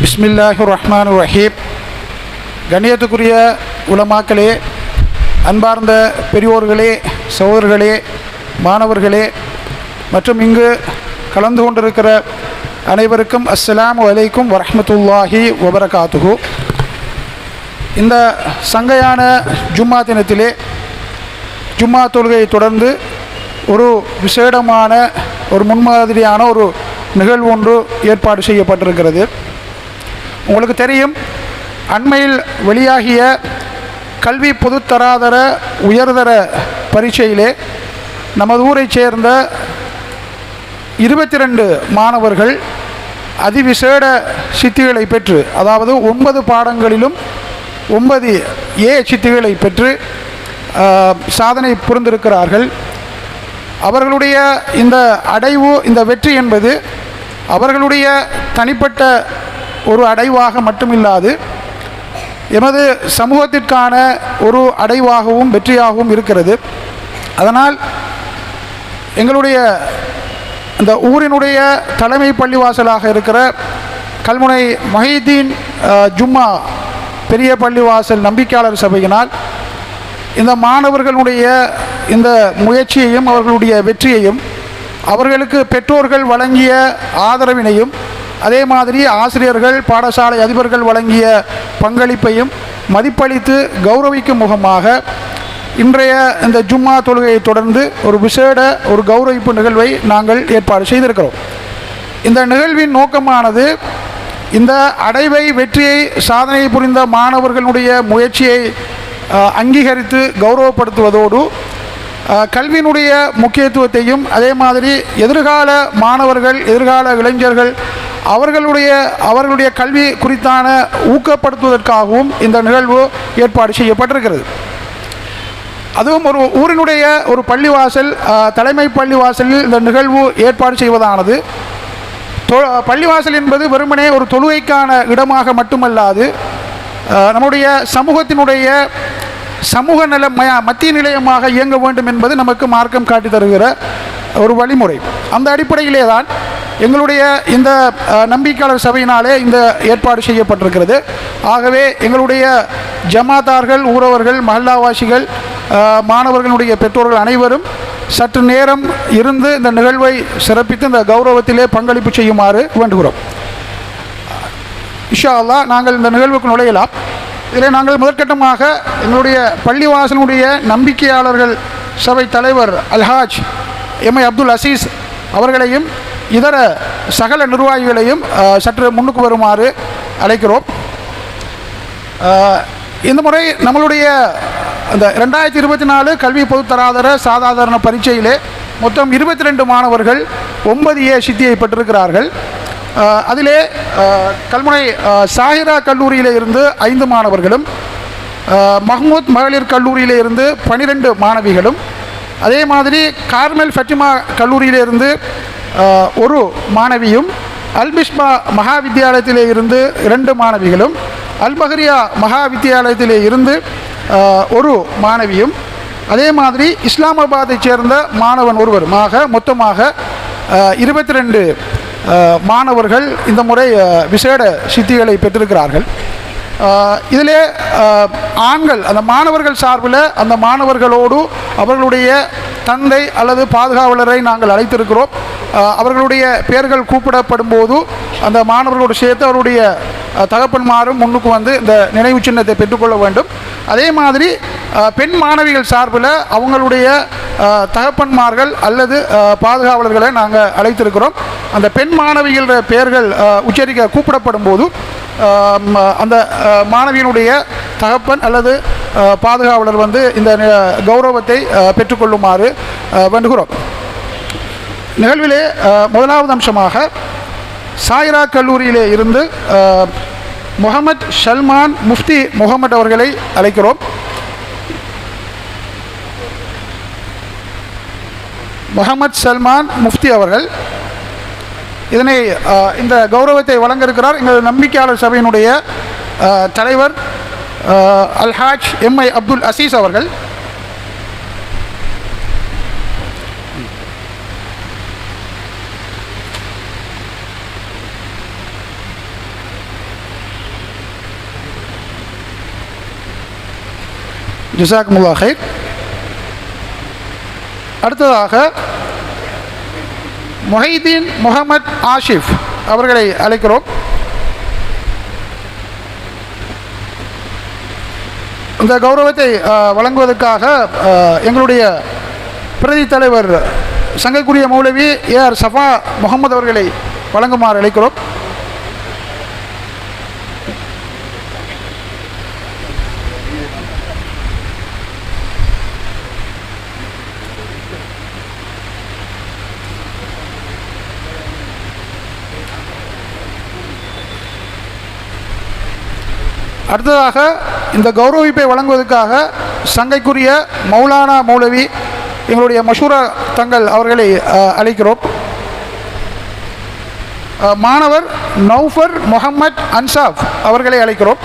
பிஸ்மில்லாஹு ரஹ்மான் ரஹீப் கண்ணியத்துக்குரிய உலமாக்களே அன்பார்ந்த பெரியோர்களே சகோதரர்களே மாணவர்களே மற்றும் இங்கு கலந்து கொண்டிருக்கிற அனைவருக்கும் அஸ்ஸலாமு வலைக்கும் வரமத்துல்லாஹி வபரகாத்துகு இந்த சங்கையான ஜும்மா தினத்திலே ஜும்மா தொழுகையை தொடர்ந்து ஒரு விசேடமான ஒரு முன்மாதிரியான ஒரு நிகழ்வு ஒன்று ஏற்பாடு செய்யப்பட்டிருக்கிறது. உங்களுக்கு தெரியும் அண்மையில் வெளியாகிய கல்வி பொதுத்தராதர உயர்தர பரீட்சையிலே நமது ஊரைச் சேர்ந்த இருபத்தி ரெண்டு மாணவர்கள் அதிவிசேட சித்திகளை பெற்று அதாவது ஒன்பது பாடங்களிலும் ஒன்பது ஏ சித்திகளை பெற்று சாதனை புரிந்திருக்கிறார்கள். அவர்களுடைய இந்த அடைவு இந்த வெற்றி என்பது அவர்களுடைய தனிப்பட்ட ஒரு அடைவாக மட்டுமில்லாது எமது சமூகத்திற்கான ஒரு அடைவாகவும் வெற்றியாகவும் இருக்கிறது. அதனால் எங்களுடைய இந்த ஊரினுடைய தலைமை பள்ளிவாசலாக இருக்கிற கல்முனை மஹிதீன் ஜும்மா பெரிய பள்ளிவாசல் நம்பிக்கையாளர் சபையினால் இந்த மாணவர்களுடைய இந்த முயற்சியையும் அவர்களுடைய வெற்றியையும் அவர்களுக்கு பெற்றோர்கள் வழங்கிய ஆதரவினையும் அதே மாதிரி ஆசிரியர்கள் பாடசாலை அதிபர்கள் வழங்கிய பங்களிப்பையும் மதிப்பளித்து கௌரவிக்கும் முகமாக இன்றைய இந்த ஜும்மா தொழுகையை தொடர்ந்து ஒரு விசேட ஒரு கௌரவிப்பு நிகழ்வை நாங்கள் ஏற்பாடு செய்திருக்கிறோம். இந்த நிகழ்வின் நோக்கமானது இந்த அடைவை வெற்றியை சாதனை புரிந்த மாணவர்களுடைய முயற்சியை அங்கீகரித்து கௌரவப்படுத்துவதோடு கல்வியினுடைய முக்கியத்துவத்தையும் அதே மாதிரி எதிர்கால மாணவர்கள் எதிர்கால இளைஞர்கள் அவர்களுடைய அவர்களுடைய கல்வி குறித்தான ஊக்கப்படுத்துவதற்காகவும் இந்த நிகழ்வு ஏற்பாடு செய்யப்பட்டிருக்கிறது. அதுவும் ஒரு ஊரினுடைய ஒரு பள்ளிவாசல் தலைமை பள்ளிவாசலில் இந்த நிகழ்வு ஏற்பாடு செய்வதானது. தொ- பள்ளிவாசல் என்பது வெறுமனே ஒரு தொழுகைக்கான இடமாக மட்டுமல்லாது நம்முடைய சமூகத்தினுடைய சமூக நல மத்திய நிலையமாக இயங்க வேண்டும் என்பது நமக்கு மார்க்கம் காட்டி தருகிற ஒரு வழிமுறை. அந்த அடிப்படையிலே தான் எங்களுடைய இந்த நம்பிக்கையாளர் சபையினாலே இந்த ஏற்பாடு செய்யப்பட்டிருக்கிறது. ஆகவே எங்களுடைய ஜமாத்தார்கள் ஊரவர்கள் மஹல்லாவாசிகள் மாணவர்களுடைய பெற்றோர்கள் அனைவரும் சற்று நேரம் இருந்து இந்த நிகழ்வை சிறப்பித்து இந்த கௌரவத்திலே பங்களிப்பு செய்யுமாறு வேண்டுகிறோம். இஷா அல்லாஹ் நாங்கள் இந்த நிகழ்வுக்கு நுழையலாம். இதில் நாங்கள் முதற்கட்டமாக எங்களுடைய பள்ளிவாசனுடைய நம்பிக்கையாளர்கள் சபை தலைவர் அல்ஹாஜ் எம்ஐ அப்துல் அசீஸ் அவர்களையும் இதர சகல நிர்வாகிகளையும் சற்று முன்னுக்கு வருமாறு அழைக்கிறோம். இந்த முறை நம்மளுடைய அந்த ரெண்டாயிரத்தி இருபத்தி நாலு கல்வி பொதுத்தராதர சாதாரண பரீட்சையிலே மொத்தம் இருபத்தி ரெண்டு மாணவர்கள் ஒன்பது ஏ சித்தியை பெற்றிருக்கிறார்கள். அதிலே கல்முனை சாஹிரா கல்லூரியிலே இருந்து ஐந்து மாணவர்களும் மஹமூத் மஹ்மூத் மகளிர் கல்லூரியிலே இருந்து பனிரெண்டு மாணவிகளும் அதே மாதிரி கார்மெல் ஃபட்டிமா கல்லூரியிலிருந்து ஒரு மாணவியும் அல்மிஷ்மா மகா வித்தியாலயத்திலே இருந்து இரண்டு மாணவிகளும் அல்பஹரியா மகா வித்தியாலயத்திலே இருந்து ஒரு மாணவியும் அதே மாதிரி இஸ்லாமாபாத்தைச் சேர்ந்த மாணவன் ஒருவருமாக மொத்தமாக இருபத்தி ரெண்டு மாணவர்கள் இந்த முறை விசேட சித்திகளை பெற்றிருக்கிறார்கள். இதிலே ஆண்கள் அந்த மாணவர்கள் சார்பில் அந்த மாணவர்களோடு அவர்களுடைய தந்தை அல்லது பாதுகாவலரை நாங்கள் அழைத்திருக்கிறோம். அவர்களுடைய பெயர்கள் கூப்பிடப்படும் போது அந்த மாணவர்களோடு சேர்த்து அவருடைய தகப்பன்மாரும் முன்னுக்கு வந்து இந்த நினைவு சின்னத்தை பெற்றுக்கொள்ள வேண்டும். அதே மாதிரி பெண் மாணவிகள் சார்பில் அவங்களுடைய தகப்பன்மார்கள் அல்லது பாதுகாவலர்களை நாங்கள் அழைத்திருக்கிறோம். அந்த பெண் மாணவிகள பெயர்கள் உச்சரிக்க கூப்பிடப்படும் போது அந்த மாணவியினுடைய தகப்பன் அல்லது பாதுகாவலர் வந்து இந்த கௌரவத்தை பெற்றுக்கொள்ளுமாறு வேண்டுகிறோம். நிகழ்விலே முதலாவது அம்சமாக சாயிரா கல்லூரியிலே இருந்து முகமது ஷல்மான் முஃப்தி முகமது அவர்களை அழைக்கிறோம். முகமது சல்மான் முஃப்தி அவர்கள் இதனை இந்த கௌரவத்தை வழங்க இருக்கிறார் எங்கள் நம்பிக்கையாளர் சபையினுடைய தலைவர் அல்ஹாஜ் எம்ஐ அப்துல் அசீஸ் அவர்கள். ஜிசாக்முல்லா ஹைத் அடுத்ததாக மொஹைதீன் முகமத் ஆஷிஃப் அவர்களை அழைக்கிறோம். இந்த கௌரவத்தை வழங்குவதற்காக எங்களுடைய பிரதி தலைவர் சங்கக்குரிய மௌலவி ஏஆர் சஃபா முகமது அவர்களை வழங்குமாறு அழைக்கிறோம். அடுத்ததாக இந்த கௌரவிப்பை வழங்குவதற்காக சங்கைக்குரிய மௌலானா மௌலவி எங்களுடைய மஷூரா தங்கள் அவர்களை அழைக்கிறோம். மாணவர் நௌஃபர் முகமது அன்சாப் அவர்களை அழைக்கிறோம்.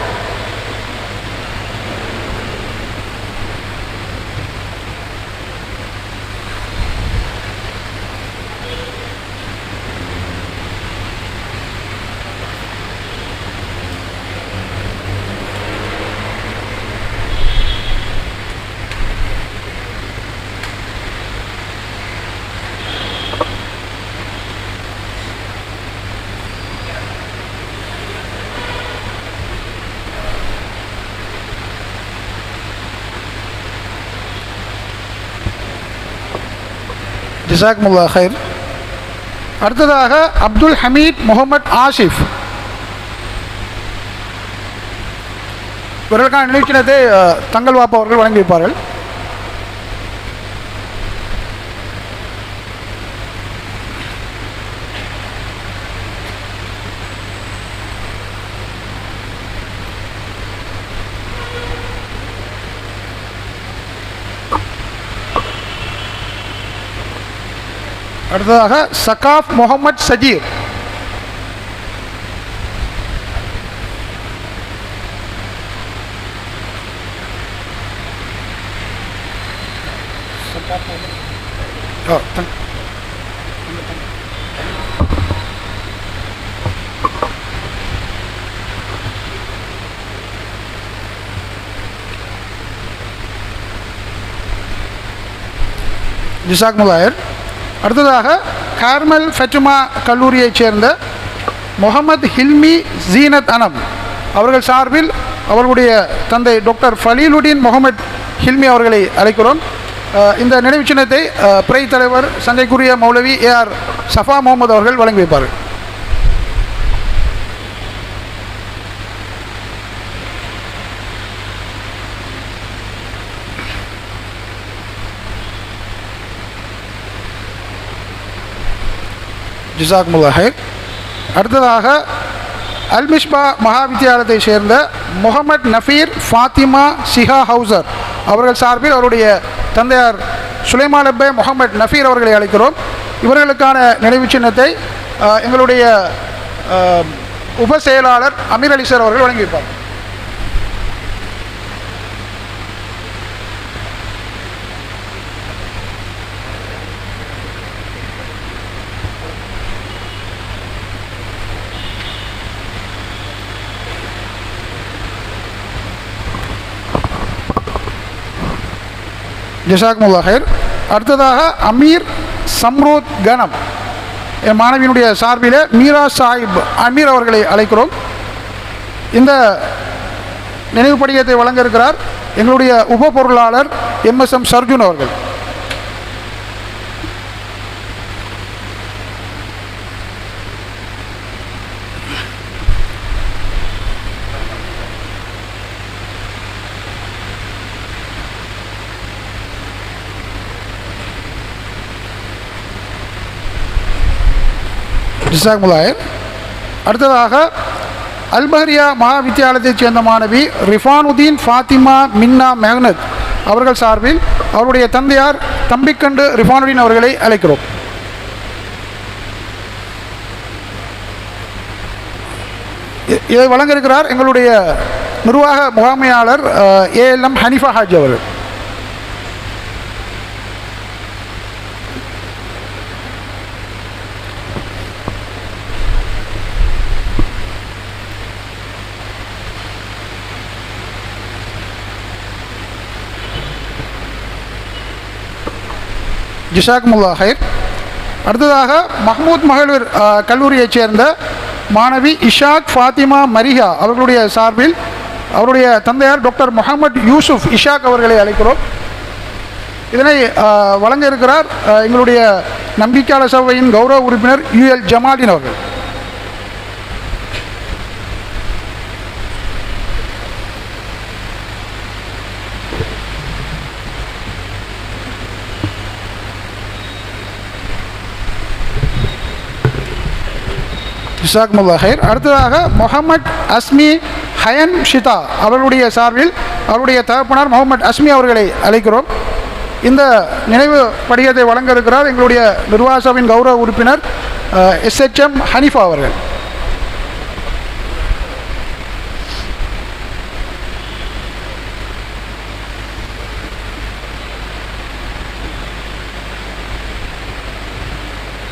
ஜிசாக்முல்லா ஹைர் அடுத்ததாக அப்துல் ஹமீத் முகமது ஆஷிஃப். இவர்களுக்கான நினைச்சினத்தை தங்கல் தங்கள் வாப்பா அவர்கள் அடுத்ததாக சகாஃப் முகமது சஜீர். ஓ, தங்- ஜிசாக் முலாயர். அடுத்ததாக கார்மல் ஃபெட்டுமா கல்லூரியைச் சேர்ந்த முகமது ஹில்மி ஜீனத் அனம் அவர்கள் சார்பில் அவர்களுடைய தந்தை டாக்டர் ஃபலீலுடீன் முகமது ஹில்மி அவர்களை அழைக்கிறோம். இந்த நினைவு சின்னத்தை பிறை தலைவர் சங்கைக்குரிய மௌலவி ஏஆர் சஃபா முகமது அவர்கள் வழங்கி வைப்பார்கள். ஜிசாக்முல்லா ஹைர் அடுத்ததாக அல்மிஷ்பா மகாவித்தியாலயத்தை சேர்ந்த முகமது நஃபீர் ஃபாத்திமா சிஹா ஹவுசர் அவர்கள் சார்பில் அவருடைய தந்தையார் சுலைமான் அப்பே முகமது நஃபீர் அவர்களை அழைக்கிறோம். இவர்களுக்கான நினைவு சின்னத்தை எங்களுடைய உப செயலாளர் அமீர் அலிசர் அவர்கள் வழங்கியிருப்பார். ஜசாக்முல்லா ஹைர் அடுத்ததாக அமீர் சம்ரோத் கனம். என் மாணவியினுடைய சார்பில் மீரா சாஹிப் அமீர் அவர்களை அழைக்கிறோம். இந்த நினைவு படிகத்தை வழங்க இருக்கிறார் எங்களுடைய உப பொருளாளர் எம் எஸ் எம் சர்ஜுன் அவர்கள். இசாக் முலாயன். அடுத்ததாக அல்பஹரியா மகாவித்தியாலயத்தைச் சேர்ந்த மாணவி ரிஃபானுதீன் ஃபாத்திமா மின்னா மெஹனத் அவர்கள் சார்பில் அவருடைய தந்தையார் தம்பிக்கண்டு ரிஃபானுதீன் அவர்களை அழைக்கிறோம். இதை வழங்க இருக்கிறார் எங்களுடைய நிர்வாக முகாமையாளர் ஏஎல்எம் ஹனிஃபா ஹாஜ் அவர்கள். ஜிஷாக்முல்லா ஹைர். அடுத்ததாக மஹமூத் மகளிர் கல்லூரியைச் சேர்ந்த மாணவி இஷாக் ஃபாத்திமா மரிஹா அவர்களுடைய சார்பில் அவருடைய தந்தையார் டாக்டர் முகமது யூசுப் இஷாக் அவர்களை அழைக்கிறோம். இதனை வழங்க இருக்கிறார் எங்களுடைய நம்பிக்கையாளர் சபையின் கௌரவ உறுப்பினர் யுஎல் ஜமாலின் அவர்கள். ஜிசாக்முல்லா ஹைர். அடுத்ததாக முகமது அஸ்மி ஹயன் ஷிதா அவர்களுடைய சார்பில் அவருடைய தகப்பனார் முகமது அஸ்மி அவர்களை அழைக்கிறோம். இந்த நினைவு படிகத்தை வழங்க இருக்கிறார் எங்களுடைய நிர்வாசாவின் கௌரவ உறுப்பினர் எஸ்ஹெச்எம் ஹனிஃபா அவர்கள்.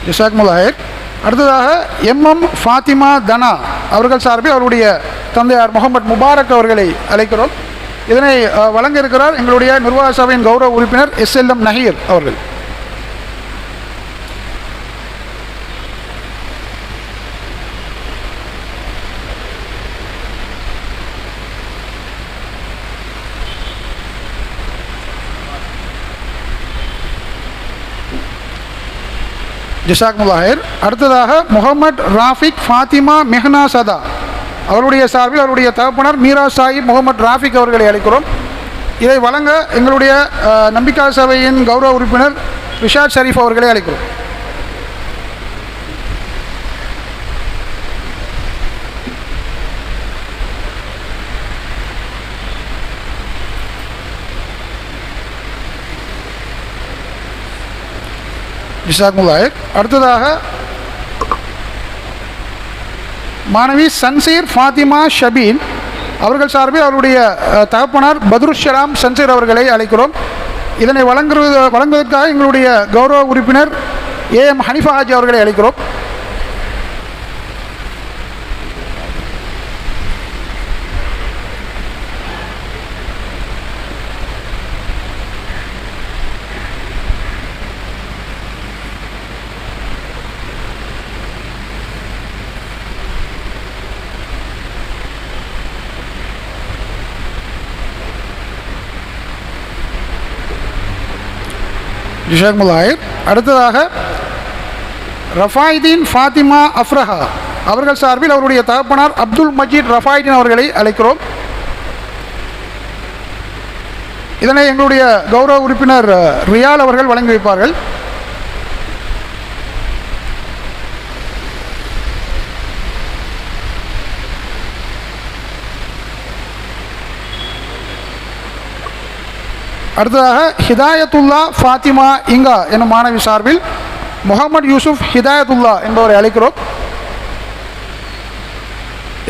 ஜிசாக்முல்லா ஹைர். அடுத்ததாக எம்எம் ஃபாத்திமா தனா அவர்கள் சார்பில் அவருடைய தந்தையார் முகமது முபாரக் அவர்களை அழைக்கிறோம். இதனை வழங்க இருக்கிறார் எங்களுடைய நிர்வாக சபையின் கௌரவ உறுப்பினர் எஸ்எல்எம் நஹீர் அவர்கள். ஜிசாக் அடுத்ததாக முகமது ராஃபிக் ஃபாத்திமா மெஹ்னா சதா. அவருடைய சார்பில் அவருடைய தகப்பனர் மீரா சாஹிப் முகமது ராஃபிக் அவர்களை அழைக்கிறோம். இதை வழங்க எங்களுடைய நம்பிக்கா நம்பிக்கை சபையின் கௌரவ உறுப்பினர் ரிஷாத் ஷரீஃப் அவர்களை அழைக்கிறோம். ஜிசாக் முலாயக். அடுத்ததாக மாணவி சன்சீர் ஃபாத்திமா ஷபீன். அவர்கள் சார்பில் அவருடைய தகப்பனார் பத்ருஷராம் சன்சீர் அவர்களை அழைக்கிறோம். இதனை வழங்குவது வழங்குவதற்காக எங்களுடைய கௌரவ உறுப்பினர் ஏ எம் ஹனிஃபா ஹாஜி அவர்களை அழைக்கிறோம். ஜிஷாக் முலாயர் அடுத்ததாக ரஃபாய்தீன் ஃபாத்திமா அஃப்ரஹா. அவர்கள் சார்பில் அவருடைய தகப்பனார் அப்துல் மஜீத் ரஃபாய்தீன் அவர்களை அழைக்கிறோம். இதனை எங்களுடைய கௌரவ உறுப்பினர் ரியால் அவர்கள் வழங்கி வைப்பார்கள். அடுத்ததாக ஹிதாயத்துல்லா ஃபாத்திமா இங்கா என்னும் மாணவி சார்பில் முகமது யூசுப் ஹிதாயத்துல்லா என்பவரை அழைக்கிறோம்.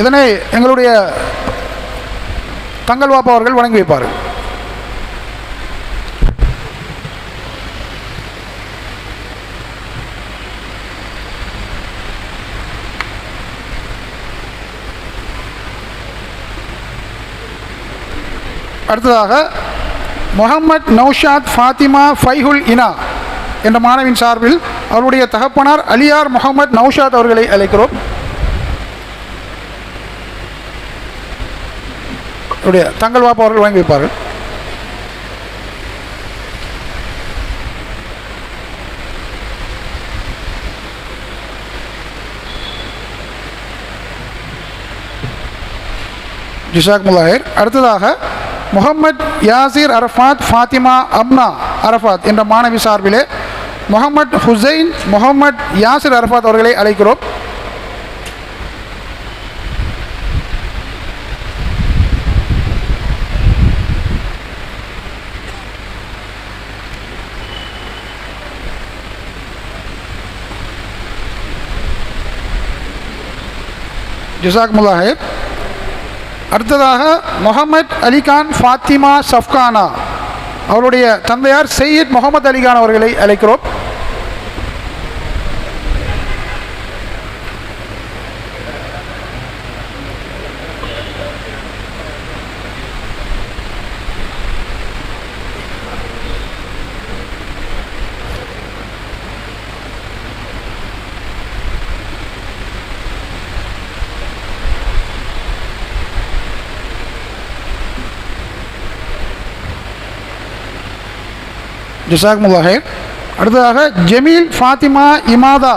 இதனை எங்களுடைய தங்கள் வாப்பா அவர்கள் வழங்கி வைப்பார்கள். அடுத்ததாக முகமது நௌஷாத் ஃபாத்திமா ஃபைஹுல் இனா என்ற மாணவின் சார்பில் அவருடைய தகப்பனார் அலியார் முகமது நௌஷாத் அவர்களை அழைக்கிறோம். அவருடைய தங்கள் வாப்பா அவர்கள் வாங்கி வைப்பார்கள். ஜிஷாக் முலாஹிர் அடுத்ததாக முகமது யாசிர் அரஃபாத் ஃபாத்திமா அம்னா அரஃபாத் என்ற மாணவி சார்பிலே முகமது ஹுசைன் முகமது யாசிர் அரஃபாத் அவர்களை அழைக்கிறோம் ஜிசாக் முலாஹிர் அடுத்ததாக முகமத் அலிகான் ஃபாத்திமா சஃப்கானா அவருடைய தந்தையார் சையீத் முகமது அலிகான் அவர்களை அழைக்கிறோம். ஜிசாக்முல்லாஹேர் அடுத்ததாக ஜமீல் ஃபாத்திமா இமாதா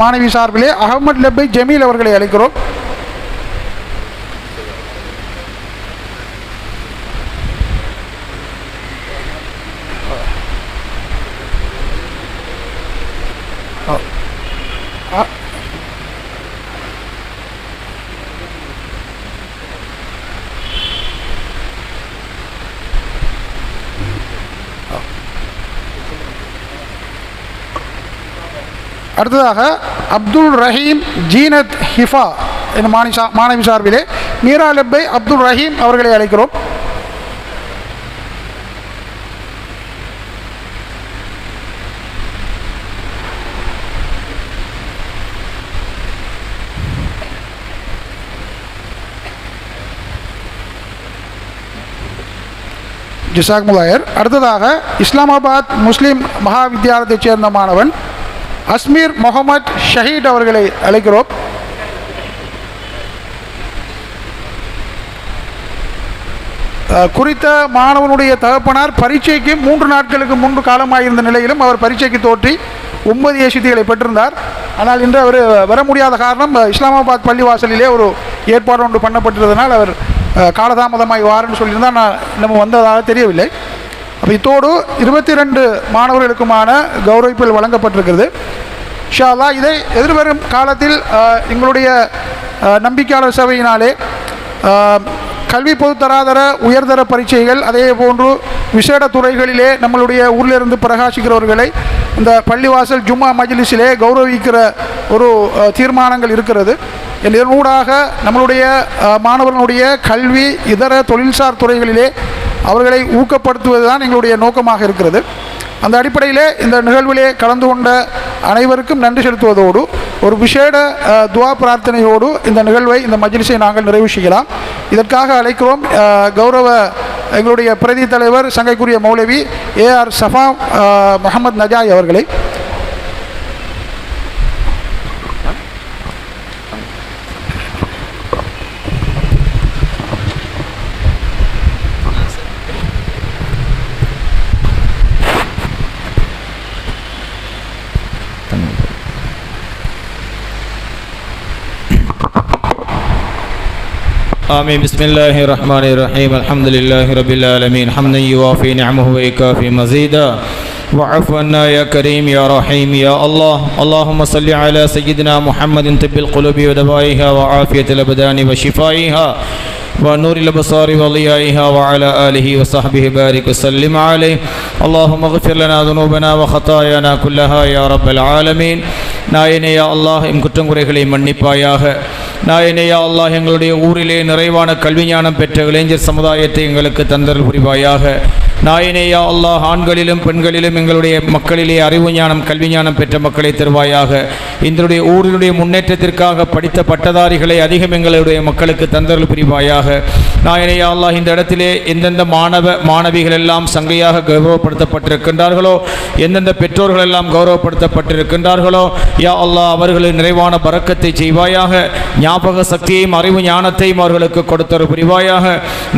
மாணவி சார்பிலே அகமது லெப்பை ஜமீல் அவர்களை அழைக்கிறோம். அடுத்ததாக அப்துல் ரஹீம் ஜீனத் ஹிஃபா என்ற மாணிசா மாணவி சார்பிலே மீரா லெப்பை அப்துல் ரஹீம் அவர்களை அழைக்கிறோம். ஜிசாக் முலாயர் அடுத்ததாக இஸ்லாமாபாத் முஸ்லீம் மகாவித்தியாலயத்தைச் சேர்ந்த மாணவன் அஸ்மீர் முகமது ஷஹீத் அவர்களை அழைக்கிறோம். குறித்த மாணவனுடைய தகப்பனார் பரீட்சைக்கு மூன்று நாட்களுக்கு முன்பு காலமாயிருந்த நிலையிலும் அவர் பரீட்சைக்கு தோற்றி ஒன்பது ஏசிதிகளை பெற்றிருந்தார். ஆனால் இன்று அவர் வர முடியாத காரணம் இஸ்லாமாபாத் பள்ளிவாசலிலே ஒரு ஏற்பாடு ஒன்று பண்ணப்பட்டிருந்ததனால் அவர் காலதாமதமாகி வாருன்னு சொல்லியிருந்தால் நான் நம்ம வந்ததாக தெரியவில்லை. அப்போ இத்தோடு இருபத்தி ரெண்டு மாணவர்களுக்குமான கௌரவிப்பில் வழங்கப்பட்டிருக்கிறது. ஷாலா இதை எதிர்வரும் காலத்தில் எங்களுடைய நம்பிக்கையாளர் சபையினாலே கல்வி பொதுத்தராதர உயர்தர பரீட்சைகள் அதே போன்று விசேட துறைகளிலே நம்மளுடைய ஊரிலிருந்து பிரகாசிக்கிறவர்களை இந்த பள்ளிவாசல் ஜும்மா மஜ்லிஸிலே கௌரவிக்கிற ஒரு தீர்மானங்கள் இருக்கிறது. இதனூடாக நம்மளுடைய மாணவர்களுடைய கல்வி இதர தொழில்சார் துறைகளிலே அவர்களை ஊக்கப்படுத்துவது தான் எங்களுடைய நோக்கமாக இருக்கிறது. அந்த அடிப்படையிலே இந்த நிகழ்விலே கலந்து கொண்ட அனைவருக்கும் நன்றி செலுத்துவதோடு ஒரு விசேட துவா பிரார்த்தனையோடு இந்த நிகழ்வை இந்த மஜ்லிஸை நாங்கள் நிறைவு செய்யலாம். இதற்காக அழைக்கிறோம் கௌரவ எங்களுடைய பிரதி தலைவர் சங்கைக்குரிய மௌலவி ஏஆர் சஃபா முகமது நஜாய் அவர்களை. آمين. بسم الله الرحمن الرحيم. الحمد لله رب العالمين. حمدا يوافي نعمه ويكافي مزيدا. وعفو عنا يا كريم يا رحيم يا الله. اللهم صل على سيدنا محمد طب القلوب ودوائها وعافية الأبدان وشفائها. ونور الأبصار وضيائها وعلى آله وصحبه بارك وسلم عليه اللهم اغفر لنا ذنوبنا وخطايانا كلها يا رب العالمين நாயனே யா அல்லாஹ் எம் குற்றங்குறைகளை மன்னிப்பாயாக நாயனே யா அல்லாஹ் எங்களுடைய ஊரிலே நிறைவான கல்வி ஞானம் பெற்ற இளைஞர் சமுதாயத்தை எங்களுக்கு தந்தல் புரிவாயாக நாயனேயா அல்லாஹ் ஆண்களிலும் பெண்களிலும் எங்களுடைய மக்களிலே அறிவு ஞானம் கல்வி ஞானம் பெற்ற மக்களை தருவாயாக. எங்களுடைய ஊரினுடைய முன்னேற்றத்திற்காக படித்த பட்டதாரிகளை அதிகம் எங்களுடைய மக்களுக்கு தந்தல் புரிவாயாக. நாயனே அல்லாஹ் இந்த இடத்திலே எந்தெந்த மாணவ மாணவிகள் எல்லாம் சங்கையாக கௌரவப்படுத்தப்பட்டிருக்கின்றார்களோ எந்தெந்த பெற்றோர்கள் எல்லாம் கௌரவப்படுத்தப்பட்டிருக்கின்றார்களோ யா அல்லாஹ் அவர்களின் நிறைவான பறக்கத்தை செய்வாயாக ஞாபக சக்தியையும் அறிவு ஞானத்தையும் அவர்களுக்கு கொடுத்தொரு புரிவாயாக.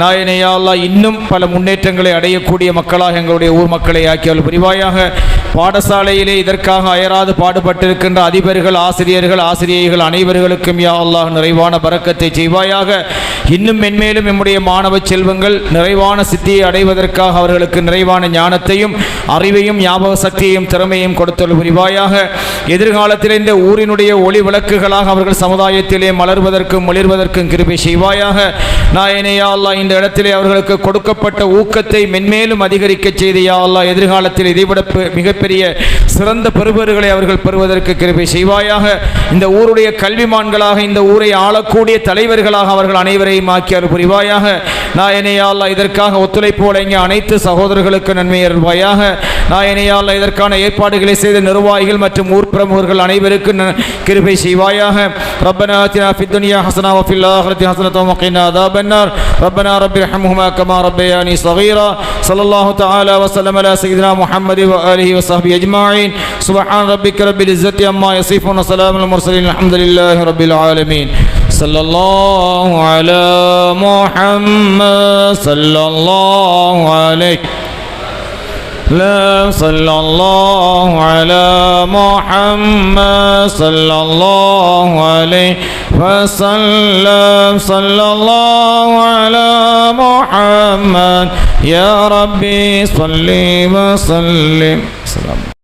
நாயனே அல்லாஹ் இன்னும் பல முன்னேற்றங்களை அடையக்கூடிய மக்களாக எங்களுடைய ஊர் மக்களை ஆக்கியவள் புரிவாயாக. பாடசாலையிலே இதற்காக அயராது பாடுபட்டிருக்கின்ற அதிபர்கள் ஆசிரியர்கள் ஆசிரியைகள் அனைவர்களுக்கும் யா அல்லாஹ் நிறைவான பறக்கத்தை செய்வாயாக. இன்னும் மென்மேலும் நம்முடைய மாணவ செல்வங்கள் நிறைவான சித்தியை அடைவதற்காக அவர்களுக்கு நிறைவான ஞானத்தையும் அறிவையும் ஞாபக சக்தியையும் திறமையும் கொடுத்தல் புரிவாயாக. எதிர்காலத்தில் இந்த ஊரினுடைய ஒளி விளக்குகளாக அவர்கள் சமுதாயத்திலே மலர்வதற்கும் ஒளிர்வதற்கும் கிருபை செய்வாயாக. நாயனையா அல்லாஹ் இந்த இடத்திலே அவர்களுக்கு கொடுக்கப்பட்ட ஊக்கத்தை மென்மேலும் அதிகரிக்க செய்து யா அல்லாஹ் எதிர்காலத்தில் இதைவிட மிகப்பெரிய மிகப்பெரிய சிறந்த பெறுபவர்களை அவர்கள் பெறுவதற்கு கிருபை செய்வாயாக இந்த ஊருடைய கல்விமான்களாக இந்த ஊரை ஆளக்கூடிய தலைவர்களாக அவர்கள் அனைவரையும் ஆக்கியார் புரிவாயாக நாயனேயா அல்லாஹ் இதற்காக ஒத்துழைப்பு வழங்கிய அனைத்து சகோதரர்களுக்கு நன்மை அருள்வாயாக நாயனேயா அல்லாஹ் இதற்கான ஏற்பாடுகளை செய்த நிர்வாகிகள் மற்றும் ஊர் பிரமுகர்கள் அனைவருக்கும் ந- கிருபை செய்வாயாக ربنا آتنا في الدنيا حسنة وفي الآخرة حسنة وقنا عذاب النار ربنا رب ارحمهما كما ربياني صغيرا صلى الله تعالى وسلم على سيدنا محمد وآله وصحبه وصحبه أجمعين سبحان ربك رب العزة عما يصفون وسلام المرسلين الحمد لله رب العالمين. صلى الله على محمد صلى الله عليه. لا صلى الله على محمد صلى الله عليه وسلم. صلى الله على محمد. يا ربي صلي وسلم. আসসালাম